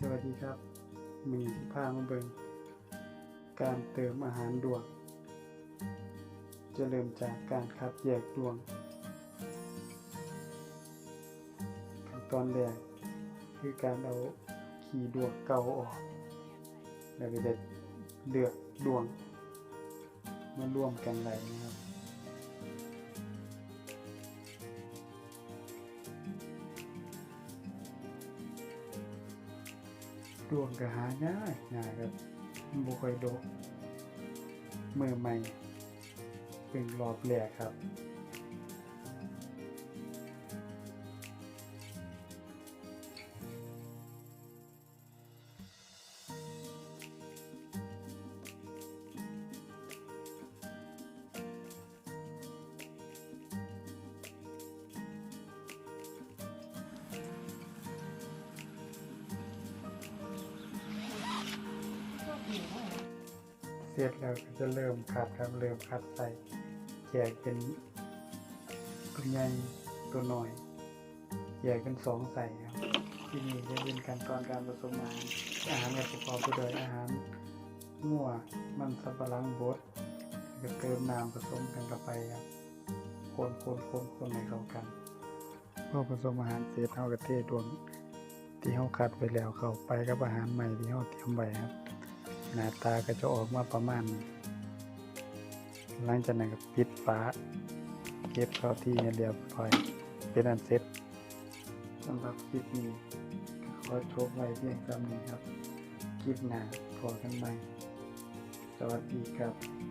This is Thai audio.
สวัสดีครับมีพามาเบิงการเติมอาหารดวง จะเริ่มจากการคัดแยกดวง ขั้นตอนแรกคือการเอาขีดวงเก่าออก แล้วก็จะเลือกดวงมาร่วมกันไหลนะครับ ดวงก็หาง่ายง่ายครับบุคอยดกมือใหม่เป็นรอบแรกครับ เสร็จแล้วก็จะเริ่มคัดครับเริ่มคัดใส่แยกเป็นตัวใหญ่ตัวหน่อยแยกเป็นสองใส่ครับ ที่นี่จะเป็นขั้นตอนการผสมอาหารอาหารก็ประกอบไปด้วยอาหารมั่วมันสับปะหลังบดก็เติมน้ำผสมกันเข้าไปครับคนคนคนคนให้เข้ากันพอผสมอาหารเสร็จเท่ากับเทดวงที่เขาคัดไว้แล้วเข้าไปกับอาหารใหม่ที่เขาเตรียมไว้ครับ หน้าตาก็จะออกมาประมาณหลังจากนั้นก็ปิดฝาเก็บเข้าที่เรียบร้อยเป็นอันเสร็จสำหรับคลิปนี้ขอจบไว้เพียงคำนี้ครับ คลิปหน้าพอกันใหม่ สวัสดีครับ